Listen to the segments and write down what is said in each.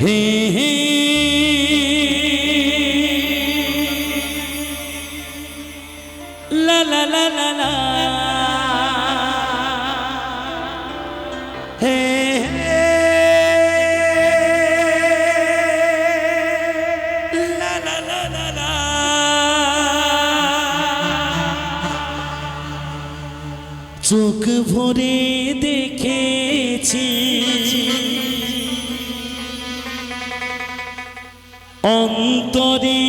হে হে। লা লা লা লা লা। চোখ ভরে দেখেছি। অন্তরে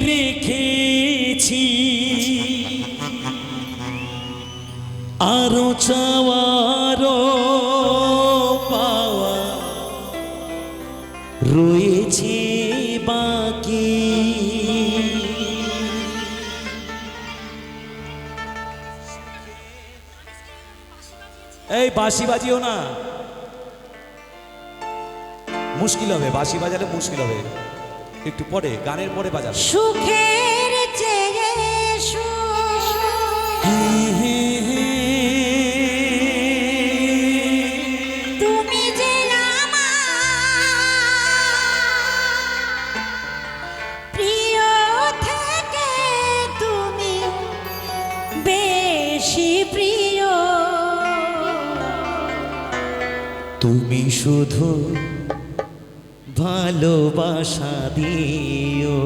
রেখেছি। আরও চাওয়ারও পাওয়া রয়েছে বাকি। এই বাঁশি বাজিও না। মুশকিল হবে, বাঁশি বাজালে মুশকিল হবে। একটু পরে গানের পরে বাজাবে। সুখের চেয়ে তুমি যে প্রিয় থেকে তুমি বেশি প্রিয়। তুমি শুধু ভালোবাসা দিও।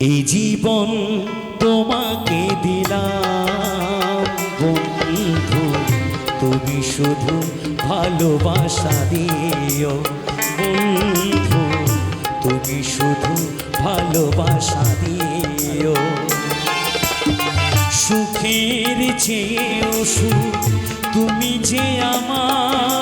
এই জীবন তোমাকে দিলাম, বন্ধু, তুমি শুধু ভালোবাসা দিও। বন্ধু, তুমি শুধু ভালোবাসা দিও। সুখের চেয়েও সুখ তুমি যে আমার।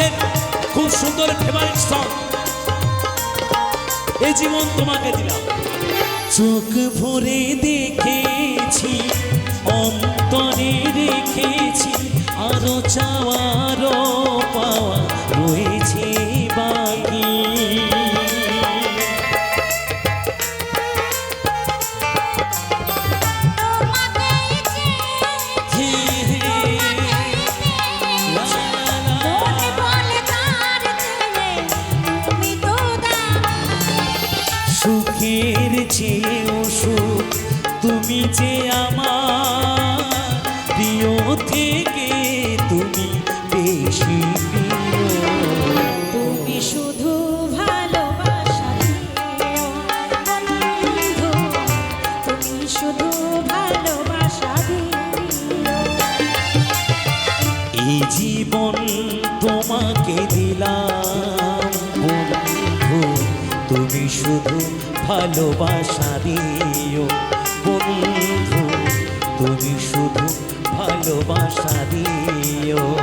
বাংলাদেশের খুব সুন্দর ফেভারিট সং এই জীবন তোমাকে দিলাম। চোখ ভরে দেখেছি, অন্তরে রেখেছি, আরও চাওয়ারও পাওয়া রয়েছে। তুমি যে আমার প্রিয় থেকে তুমি বেশি তুমি শুধু ভালোবাসা তুমি শুধু ভালোবাসা এই জীবন তোমাকে দিলাম তুমি শুধু ভালোবাসা দিও। ভালোবাসা দিও।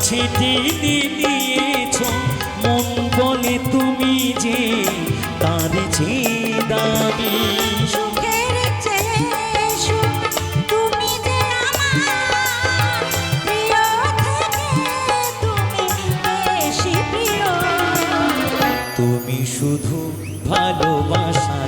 কাছে টেনে নিয়েছ মন বলে তুমি যে তার যে দাবি তুমি শুধু ভালোবাসা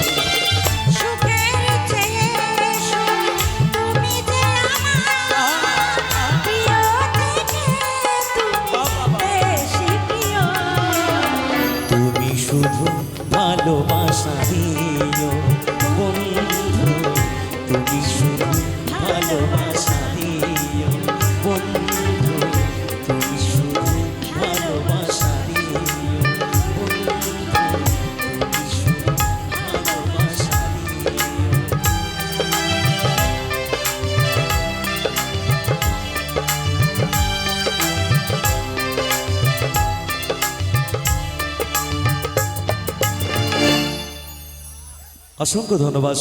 অসংখ্য ধন্যবাদ।